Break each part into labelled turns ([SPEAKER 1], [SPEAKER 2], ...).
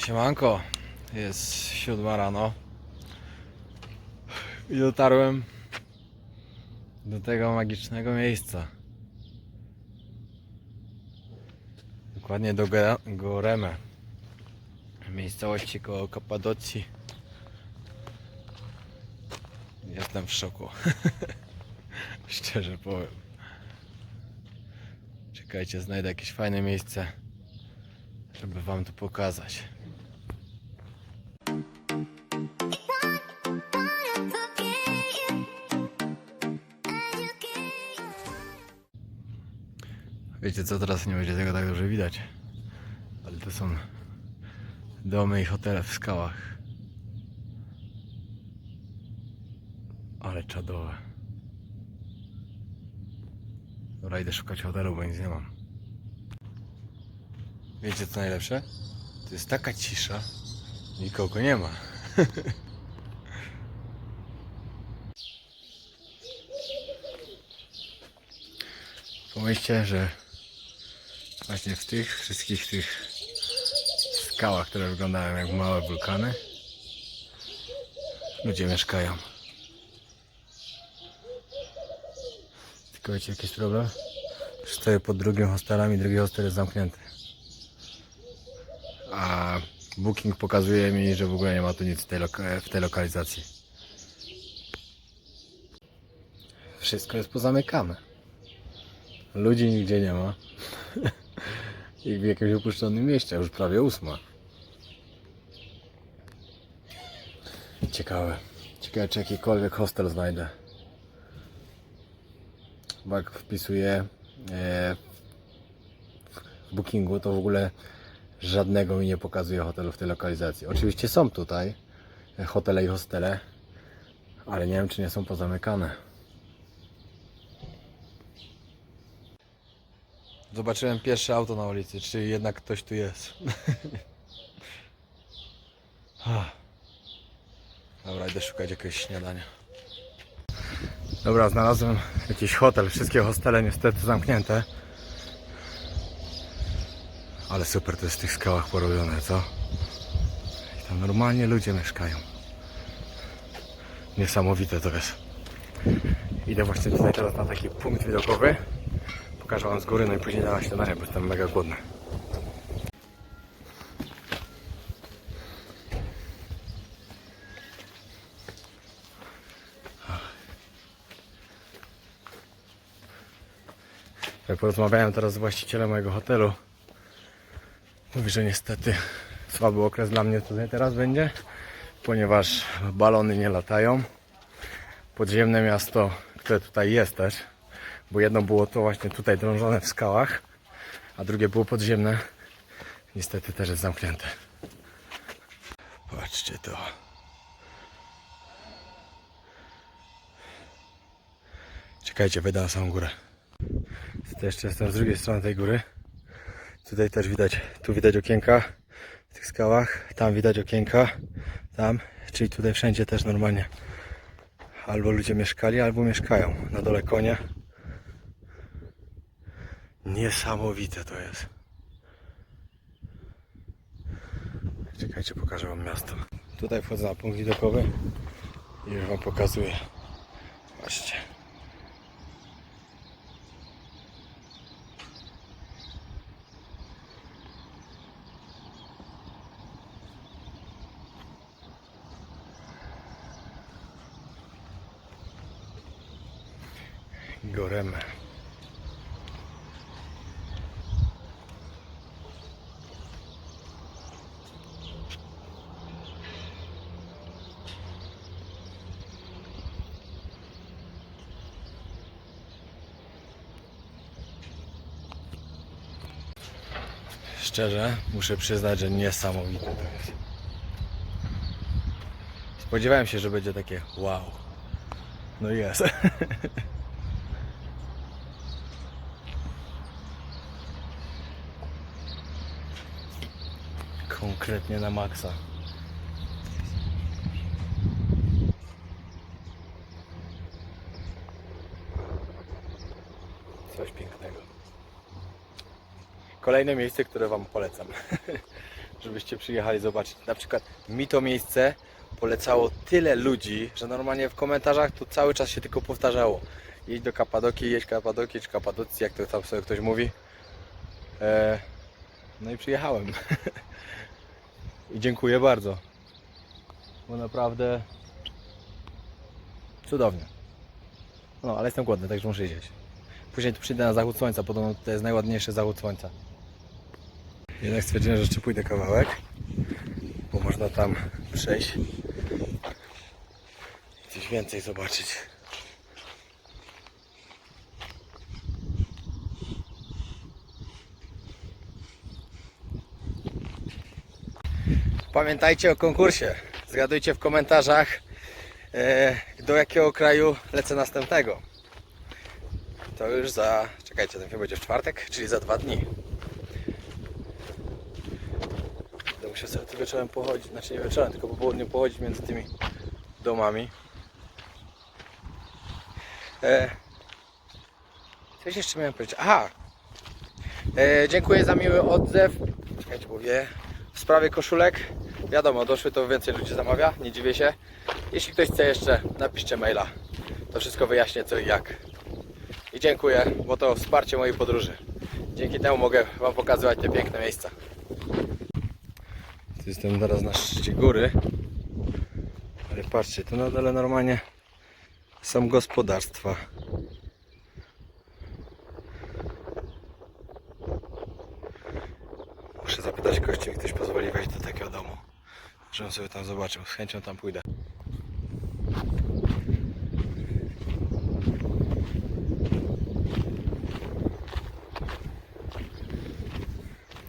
[SPEAKER 1] Siemanko, jest siódma rano i dotarłem do tego magicznego miejsca. Dokładnie do Goreme, miejscowości koło Kapadocji. Jestem w szoku, szczerze powiem. Czekajcie, znajdę jakieś fajne miejsce, żeby wam to pokazać. Wiecie co, teraz nie będzie tego tak dobrze widać. Ale to są domy i hotele w skałach. Ale czadowe. Dobra, idę szukać hotelu, bo nic nie mam. Wiecie co najlepsze? To jest taka cisza, nikogo nie ma. Pomyślcie, że właśnie w tych wszystkich tych skałach, które wyglądają jak małe wulkany, ludzie mieszkają. Tylko wiecie jaki jest problem? Stoję pod drugim hostelem i drugi hostel jest zamknięty. A booking pokazuje mi, że w ogóle nie ma tu nic w tej, loka- w tej lokalizacji. Wszystko jest pozamykane. Ludzi nigdzie nie ma. I w jakimś opuszczonym mieście, już prawie ósma. Ciekawe. Ciekawe, czy jakikolwiek hostel znajdę. Bo jak wpisuję e, w bookingu, to w ogóle żadnego mi nie pokazuje hotelu w tej lokalizacji. Oczywiście są tutaj e, hotele i hostele, ale nie wiem, czy nie są pozamykane. Zobaczyłem pierwsze auto na ulicy, czy jednak ktoś tu jest. Dobra, idę szukać jakiegoś śniadania. Dobra, znalazłem jakiś hotel. Wszystkie hostele niestety zamknięte. Ale super to jest w tych skałach porobione, co? I tam normalnie ludzie mieszkają. Niesamowite to jest. Idę właśnie tutaj teraz na taki punkt widokowy. Pokażę wam z góry, no i później na śniadanie, bo jestem mega głodny. Jak porozmawiałem teraz z właścicielem mojego hotelu, mówi, że niestety słaby okres dla mnie tutaj teraz będzie, ponieważ balony nie latają. Podziemne miasto, które tutaj jest też, bo jedno było to właśnie tutaj drążone w skałach, a drugie było podziemne. Niestety też jest zamknięte. Patrzcie to. Czekajcie, wejdę na samą górę. Tutaj jeszcze jestem z drugiej strony tej góry. Tutaj też widać, tu widać okienka w tych skałach, tam widać okienka, tam, czyli tutaj wszędzie też normalnie albo ludzie mieszkali, albo mieszkają. Na dole konie. Niesamowite to jest. Czekajcie, pokażę wam miasto. Tutaj wchodzę na punkt widokowy i już wam pokazuję. Patrzcie. Goremy. Szczerze, muszę przyznać, że niesamowite to jest. Spodziewałem się, że będzie takie wow. No jest. Konkretnie na maksa. Coś pięknego. Kolejne miejsce, które Wam polecam. żebyście przyjechali zobaczyć. Na przykład mi to miejsce polecało tyle ludzi, że normalnie w komentarzach to cały czas się tylko powtarzało. Jedź do Kapadokii, jedź Kapadokii, czy Kapadocji, jak to tam sobie ktoś mówi. E, no i przyjechałem. I dziękuję bardzo. Bo naprawdę cudownie. No, ale jestem głodny, także muszę jeść. Później tu przyjdę na zachód słońca, podobno to jest najładniejszy zachód słońca. Jednak stwierdziłem, że jeszcze pójdę kawałek, bo można tam przejść i coś więcej zobaczyć. Pamiętajcie o konkursie. Zgadujcie w komentarzach, e, do jakiego kraju lecę następnego. To już za. Czekajcie, ten film będzie w czwartek, czyli za dwa dni. Musiał sobie tu wieczorem pochodzić, znaczy nie wieczorem, tylko po południu pochodzić między tymi domami. E, coś jeszcze miałem powiedzieć. Aha! E, dziękuję za miły odzew. Czekajcie, mówię. W sprawie koszulek. Wiadomo, doszły to więcej ludzi zamawia, nie dziwię się. Jeśli ktoś chce jeszcze, napiszcie maila. To wszystko wyjaśnię co i jak. I dziękuję, bo to wsparcie mojej podróży. Dzięki temu mogę Wam pokazywać te piękne miejsca. Jestem teraz na szczycie góry. Ale patrzcie, tu na dole normalnie są gospodarstwa. Muszę zapytać gości, ktoś pozwoli wejść do takiego domu. Żebym sobie tam zobaczył. Z chęcią tam pójdę.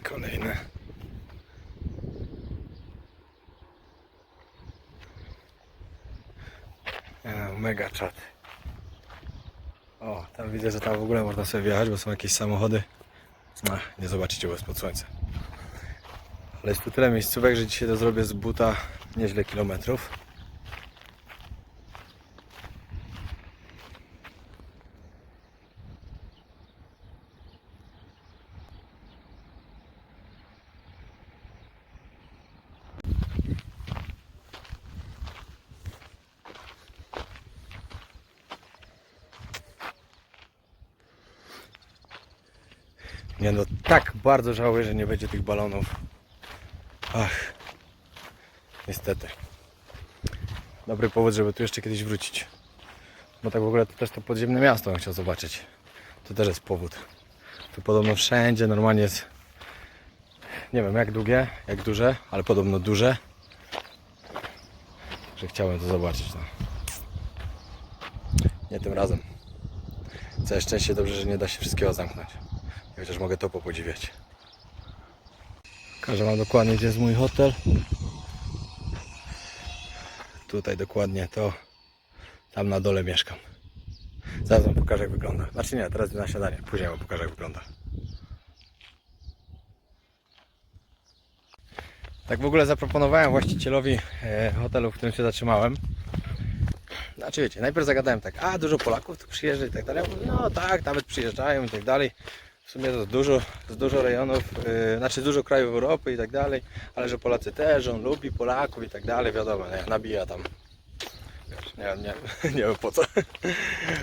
[SPEAKER 1] Kolejne. E, Mega czat. O, tam widzę, że tam w ogóle można sobie wjechać, bo są jakieś samochody. Ach, nie zobaczycie, jest pod słońce. Ale jest tu tyle miejscówek, że dzisiaj to zrobię z buta nieźle kilometrów. Nie no, tak bardzo żałuję, że nie będzie tych balonów. Ach, niestety. Dobry powód, żeby tu jeszcze kiedyś wrócić. Bo tak w ogóle to też to podziemne miasto bym chciał zobaczyć. To też jest powód. Tu podobno wszędzie normalnie jest. Nie wiem jak długie, jak duże, ale podobno duże. Że chciałem to zobaczyć. No. Nie tym razem. Całe szczęście dobrze, że nie da się wszystkiego zamknąć. Chociaż mogę to popodziwiać. Pokażę Wam dokładnie gdzie jest mój hotel. Tutaj dokładnie to tam na dole mieszkam. Zaraz Wam pokażę jak wygląda. Znaczy nie, teraz na śniadanie. Później Wam pokażę jak wygląda. Tak w ogóle zaproponowałem właścicielowi e, hotelu, w którym się zatrzymałem. Znaczy wiecie, najpierw zagadałem tak, a dużo Polaków tu przyjeżdża i tak dalej. No tak, nawet przyjeżdżają i tak dalej. W sumie to dużo, z dużo rejonów, yy, znaczy dużo krajów Europy i tak dalej, ale że Polacy też, on lubi Polaków i tak dalej, wiadomo, nie, nabija tam. Nie, nie, nie wiem po co.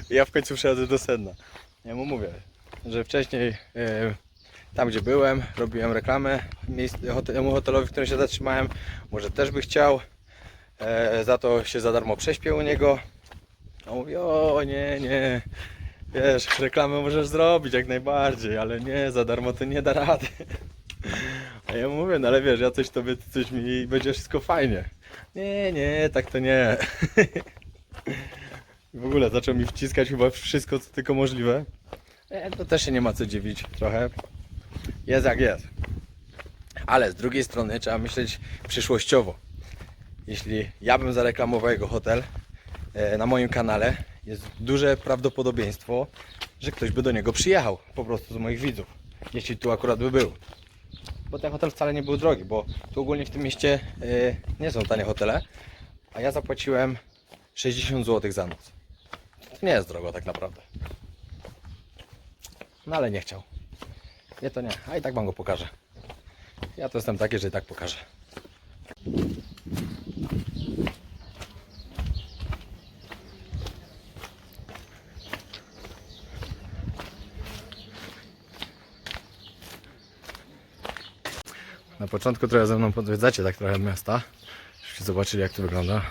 [SPEAKER 1] Ja w końcu przyjadę do sedna. Ja mu mówię, że wcześniej yy, tam gdzie byłem, robiłem reklamę hotelu hotelowi, w którym się zatrzymałem, może też by chciał. E, za to się za darmo prześpię u niego. A on mówi, o nie, nie, wiesz, reklamę możesz zrobić jak najbardziej, ale nie, za darmo to nie da rady. A ja mówię, no ale wiesz, ja coś tobie, coś mi będzie wszystko fajnie. Nie, nie, tak to nie. W ogóle zaczął mi wciskać chyba wszystko, co tylko możliwe. E, to też się nie ma co dziwić trochę. Jest jak jest. Ale z drugiej strony trzeba myśleć przyszłościowo jeśli ja bym zareklamował jego hotel e, na moim kanale, jest duże prawdopodobieństwo, że ktoś by do niego przyjechał po prostu z moich widzów, jeśli tu akurat by był. Bo ten hotel wcale nie był drogi, bo tu ogólnie w tym mieście e, nie są tanie hotele, a ja zapłaciłem 60 zł za noc. To nie jest drogo tak naprawdę. No ale nie chciał. Nie to nie, a i tak wam go pokażę. Ja to jestem taki, że i tak pokażę. Początku trochę ze mną podwiedzacie tak trochę miasta. Żebyście zobaczyli jak to wygląda.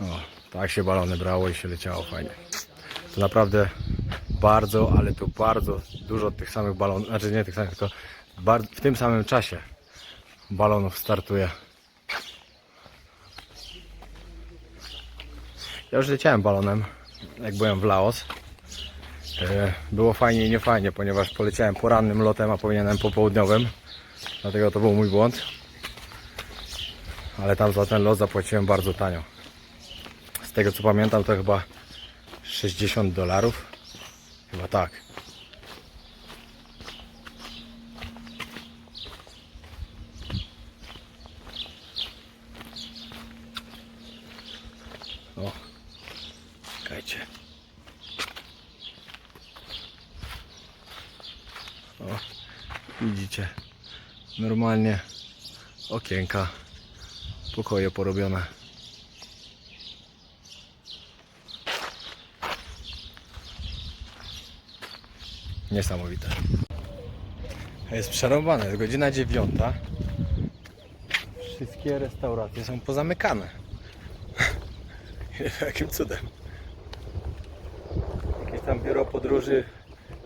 [SPEAKER 1] O, tak się balony brało i się leciało fajnie. To naprawdę bardzo, ale to bardzo dużo tych samych balonów, znaczy nie tych samych, tylko w tym samym czasie balonów startuje. Ja już leciałem balonem, jak byłem w Laos. E, Było fajnie i niefajnie, ponieważ poleciałem porannym lotem, a powinienem popołudniowym. Dlatego to był mój błąd. Ale tam za ten lot zapłaciłem bardzo tanio. Z tego co pamiętam to chyba 60 dolarów. Chyba tak. O, czekajcie. O, widzicie. Normalnie okienka, pokoje porobione. Niesamowite. Jest przerąbane, jest godzina dziewiąta. Wszystkie restauracje są pozamykane. Jakim cudem. Jakieś tam biuro podróży,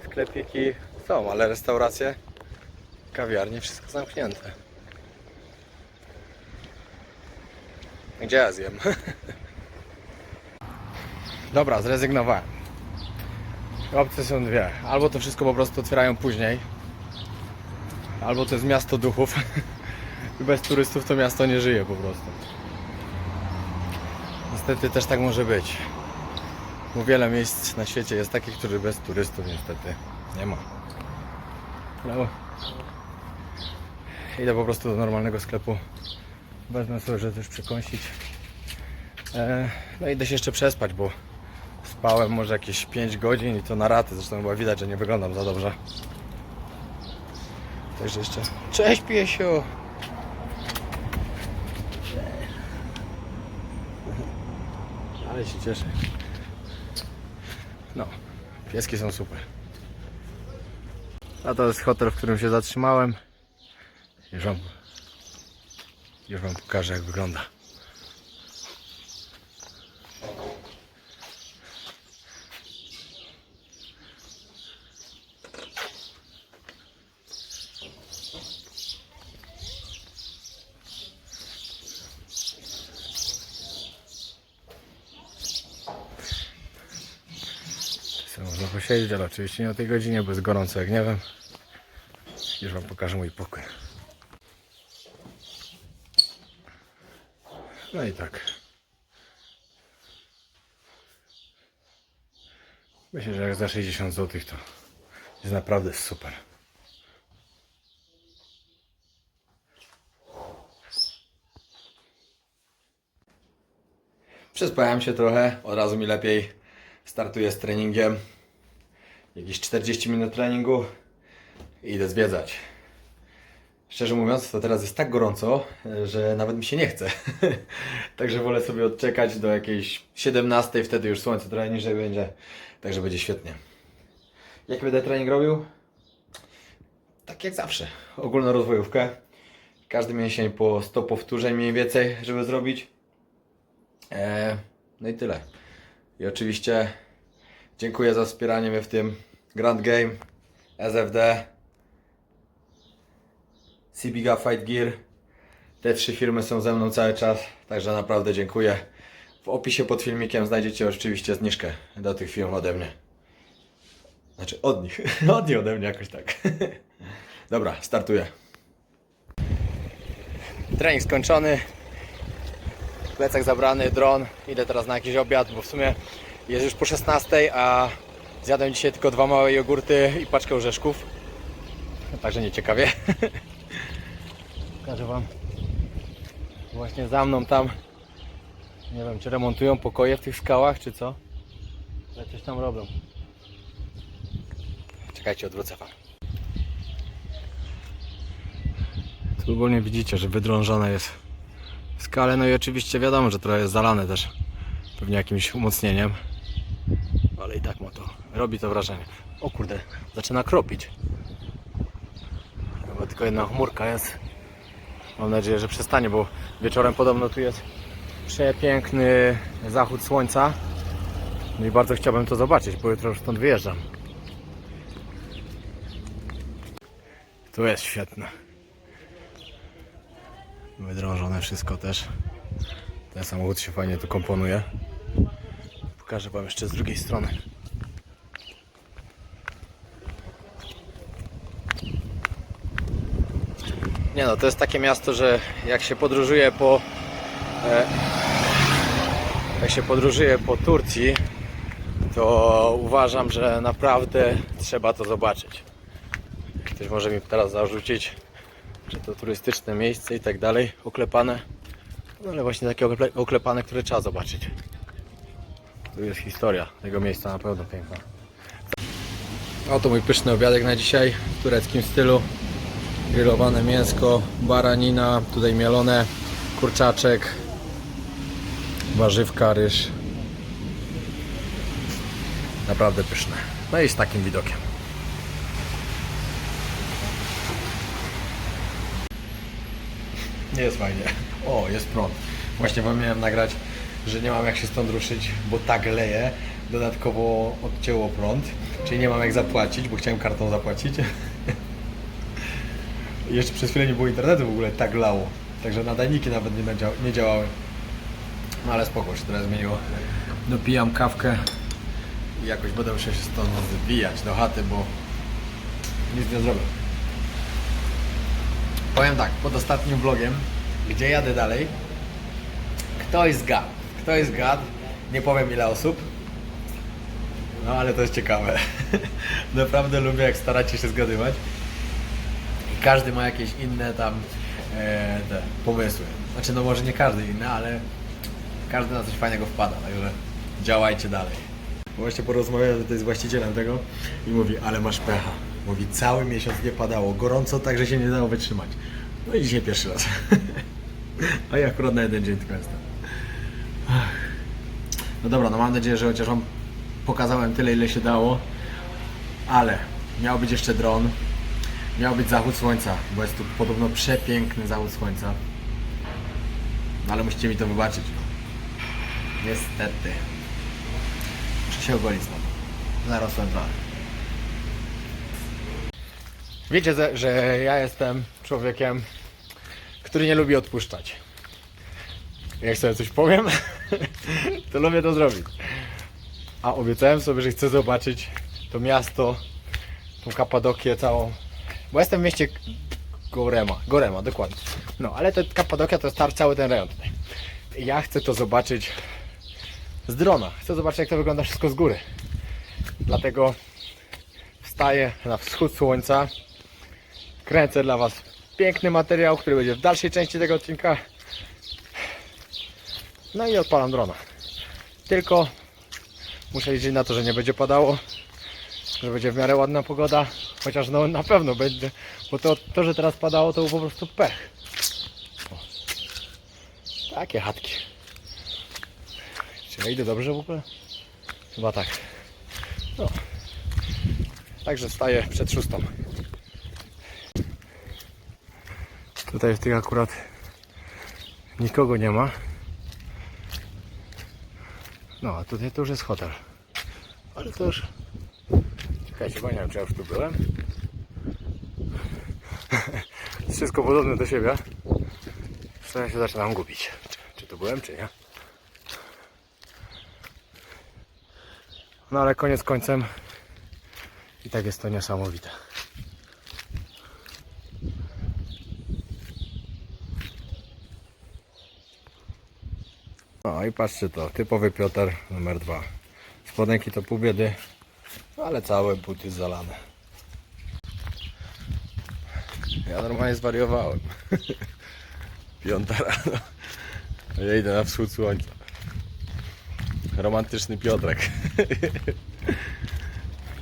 [SPEAKER 1] sklepiki są, ale restauracje, kawiarnie, wszystko zamknięte. Gdzie ja zjem? Dobra, zrezygnowałem. Opcje są dwie. Albo to wszystko po prostu otwierają później, albo to jest miasto duchów. I bez turystów to miasto nie żyje po prostu. Niestety też tak może być. Bo wiele miejsc na świecie jest takich, które bez turystów niestety nie ma. No. Idę po prostu do normalnego sklepu. Wezmę sobie, żeby też przekąsić. E, no idę się jeszcze przespać, bo spałem może jakieś 5 godzin i to na raty. Zresztą chyba widać, że nie wyglądam za dobrze. Także jeszcze. Cześć piesiu! Ale się cieszę. No, pieski są super. A to jest hotel, w którym się zatrzymałem. Już wam, już wam pokażę jak wygląda. Można posiedzieć, ale oczywiście nie o tej godzinie, bo jest gorąco jak nie wiem. Już wam pokażę mój pokój. No i tak. Myślę, że jak za 60 zł to jest naprawdę super. Przespałem się trochę, od razu mi lepiej. Startuję z treningiem. Jakieś 40 minut treningu i idę zwiedzać. Szczerze mówiąc, to teraz jest tak gorąco, że nawet mi się nie chce. Także wolę sobie odczekać do jakiejś 17, wtedy już słońce trochę niżej będzie. Także będzie świetnie. Jak będę trening robił? Tak jak zawsze. Ogólną rozwojówkę. Każdy mięsień po 100 powtórzeń mniej więcej, żeby zrobić. Eee, no i tyle. I oczywiście dziękuję za wspieranie mnie w tym Grand Game, SFD, CBGA Fight Gear. Te trzy firmy są ze mną cały czas, także naprawdę dziękuję. W opisie pod filmikiem znajdziecie oczywiście zniżkę do tych firm ode mnie. Znaczy od nich, od nich ode mnie jakoś tak. Dobra, startuję. Trening skończony. Plecak zabrany, dron. Idę teraz na jakiś obiad, bo w sumie jest już po 16, a zjadłem dzisiaj tylko dwa małe jogurty i paczkę orzeszków. Także nie ciekawie. Pokażę Wam. Właśnie za mną tam. Nie wiem, czy remontują pokoje w tych skałach, czy co. Ale coś tam robią. Czekajcie, odwrócę Wam. Tu ogólnie widzicie, że wydrążone jest skale, no i oczywiście wiadomo, że trochę jest zalane też pewnie jakimś umocnieniem. Ale i tak ma to, robi to wrażenie. O kurde, zaczyna kropić. Chyba tylko jedna chmurka jest. Mam nadzieję, że przestanie, bo wieczorem podobno tu jest przepiękny zachód słońca. No i bardzo chciałbym to zobaczyć, bo jutro już stąd wyjeżdżam. Tu jest świetne. Wydrążone wszystko też. Ten samochód się fajnie tu komponuje. Pokażę Wam jeszcze z drugiej strony. Nie no, to jest takie miasto, że jak się podróżuje po e, jak się podróżuje po Turcji, to uważam, że naprawdę trzeba to zobaczyć. Ktoś może mi teraz zarzucić, że to turystyczne miejsce i tak dalej, oklepane. No ale właśnie takie okle- oklepane, które trzeba zobaczyć. Tu jest historia tego miejsca na pewno piękna. Oto mój pyszny obiadek na dzisiaj w tureckim stylu. Grillowane mięsko, baranina, tutaj mielone, kurczaczek, warzywka, ryż. Naprawdę pyszne. No i z takim widokiem. Nie jest fajnie. O, jest prąd. Właśnie wam miałem nagrać, że nie mam jak się stąd ruszyć, bo tak leje. Dodatkowo odcięło prąd, czyli nie mam jak zapłacić, bo chciałem kartą zapłacić. Jeszcze przez chwilę nie było internetu w ogóle, tak lało. Także nadajniki nawet nie, nie działały. No ale spoko, się teraz zmieniło. Dopijam kawkę i jakoś będę musiał się stąd zwijać do chaty, bo nic nie zrobię. Powiem tak, pod ostatnim vlogiem, gdzie jadę dalej, ktoś zgadł. Ktoś zgadł, nie powiem ile osób, no ale to jest ciekawe. Naprawdę lubię jak staracie się zgadywać. Każdy ma jakieś inne tam e, te pomysły. Znaczy no może nie każdy inny, ale każdy na coś fajnego wpada, także działajcie dalej. Właśnie porozmawiałem tutaj z właścicielem tego i mówi, ale masz pecha. Mówi, cały miesiąc nie padało, gorąco tak, że się nie dało wytrzymać. No i dzisiaj pierwszy raz. A ja akurat na jeden dzień tylko jestem. No dobra, no mam nadzieję, że chociaż Wam pokazałem tyle, ile się dało. Ale miał być jeszcze dron. Miał być zachód słońca, bo jest tu podobno przepiękny zachód słońca. No ale musicie mi to wybaczyć. Niestety. Muszę się ogolić znowu. Zarosłem trochę. Wiecie, że- że ja jestem człowiekiem, który nie lubi odpuszczać. Jak sobie coś powiem, to lubię to zrobić. A obiecałem sobie, że chcę zobaczyć to miasto, tą Kapadokię całą. Bo jestem w mieście Gorema, Gorema, dokładnie. No, ale to Kapadokia to jest tar- cały ten rejon tutaj. Ja chcę to zobaczyć z drona. Chcę zobaczyć, jak to wygląda wszystko z góry. Dlatego wstaję na wschód słońca. Kręcę dla Was piękny materiał, który będzie w dalszej części tego odcinka. No i odpalam drona. Tylko muszę liczyć na to, że nie będzie padało, że będzie w miarę ładna pogoda, chociaż no na pewno będzie, bo to, to że teraz padało, to był po prostu pech. O. Takie chatki. Czy ja idę dobrze w ogóle? Chyba tak. No. Także staję przed szóstą. Tutaj w tych akurat nikogo nie ma. No, a tutaj to już jest hotel. Ale to już... Czekajcie, bo nie wiem, czy ja już tu byłem. Wszystko podobne do siebie. Zresztą ja się zaczynam gubić. Czy, czy tu byłem, czy nie? No ale koniec końcem i tak jest to niesamowite. No i patrzcie to, typowy Piotr numer dwa. Spodenki to pół biedy, ale całe buty zalane. Ja normalnie zwariowałem. Piąta rano. Ja idę na wschód słońca. Romantyczny Piotrek.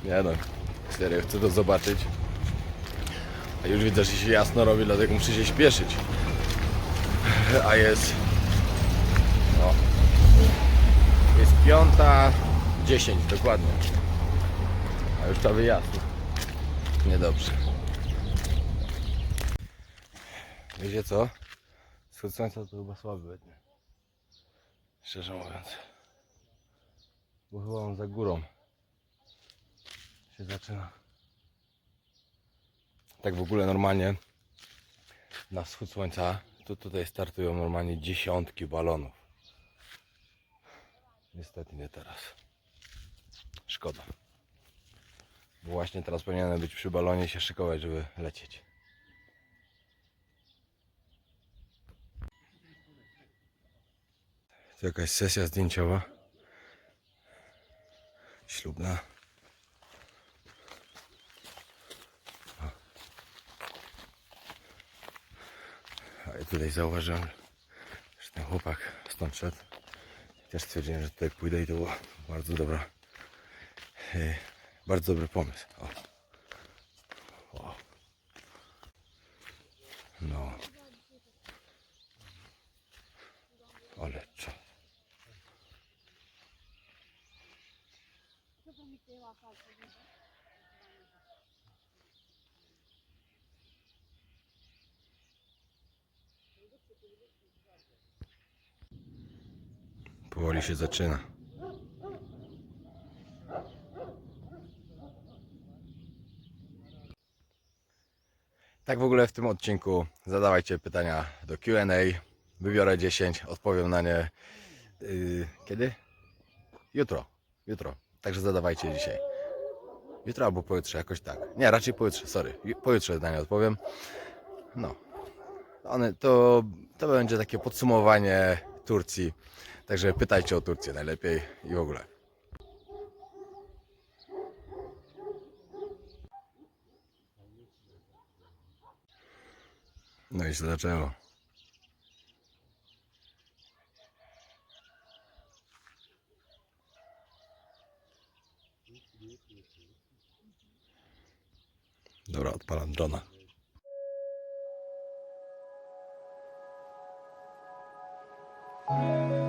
[SPEAKER 1] Nie no, serio, chcę to zobaczyć. A już widzę, że się jasno robi, dlatego muszę się śpieszyć. A jest... No. Jest piąta, dziesięć dokładnie. A już prawie jasno. Niedobrze. Wiecie co? Wschód słońca to chyba słaby będzie. Szczerze mówiąc. Bo chyba on za górą się zaczyna. Tak w ogóle normalnie na wschód słońca to tutaj startują normalnie dziesiątki balonów. Niestety nie teraz. Szkoda. Właśnie teraz powinienem być przy balonie się szykować, żeby lecieć. To jakaś sesja zdjęciowa. Ślubna. A ja tutaj zauważyłem, że ten chłopak stąd szedł. Też stwierdziłem, że tutaj pójdę i to była bardzo dobra, e, bardzo dobry pomysł. O. O. No. Ale co? Powoli się zaczyna. Tak w ogóle w tym odcinku zadawajcie pytania do Q&A. Wybiorę 10, odpowiem na nie yy, kiedy? Jutro. Jutro. Także zadawajcie dzisiaj. Jutro albo pojutrze, jakoś tak. Nie, raczej pojutrze, sorry. Ju- Pojutrze na nie odpowiem. No. One, to, to będzie takie podsumowanie Turcji. Także pytajcie o Turcję najlepiej i w ogóle. No i się zaczęło. Dobra, odpalam drona. thank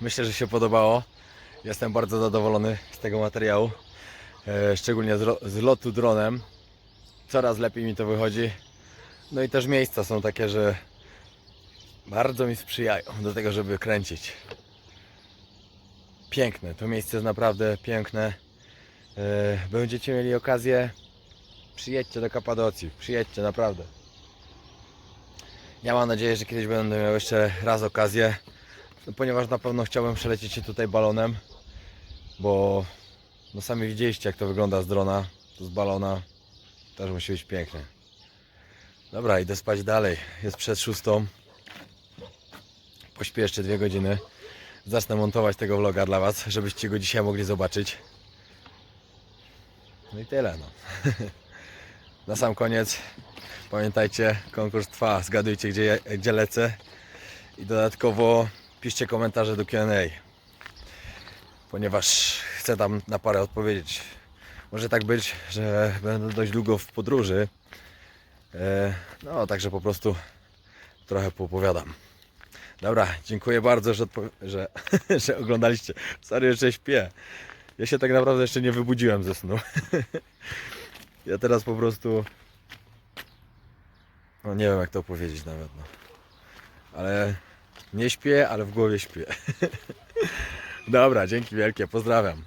[SPEAKER 1] myślę, że się podobało. Jestem bardzo zadowolony z tego materiału. E, szczególnie z, lotu dronem. Coraz lepiej mi to wychodzi. No i też miejsca są takie, że bardzo mi sprzyjają do tego, żeby kręcić. Piękne, to miejsce jest naprawdę piękne. E, Będziecie mieli okazję, przyjedźcie do Kapadocji, przyjedźcie naprawdę. Ja mam nadzieję, że kiedyś będę miał jeszcze raz okazję, ponieważ na pewno chciałbym przelecieć się tutaj balonem, bo no sami widzieliście jak to wygląda z drona, to z balona. Też musi być pięknie. Dobra, idę spać dalej, jest przed szóstą, pośpię jeszcze dwie godziny, zacznę montować tego vloga dla Was, żebyście go dzisiaj mogli zobaczyć. No i tyle no. Na sam koniec. Pamiętajcie, konkurs trwa, zgadujcie gdzie, gdzie lecę. I dodatkowo piszcie komentarze do Q&A ponieważ chcę tam na parę odpowiedzieć. Może tak być, że będę dość długo w podróży. E, No, także po prostu trochę poopowiadam. Dobra, dziękuję bardzo, że, że, że oglądaliście. Sorry, że śpię. Ja się tak naprawdę jeszcze nie wybudziłem ze snu. Ja teraz po prostu. No nie wiem jak to powiedzieć nawet. No. Ale nie śpię, ale w głowie śpię. Dobra, dzięki wielkie, pozdrawiam.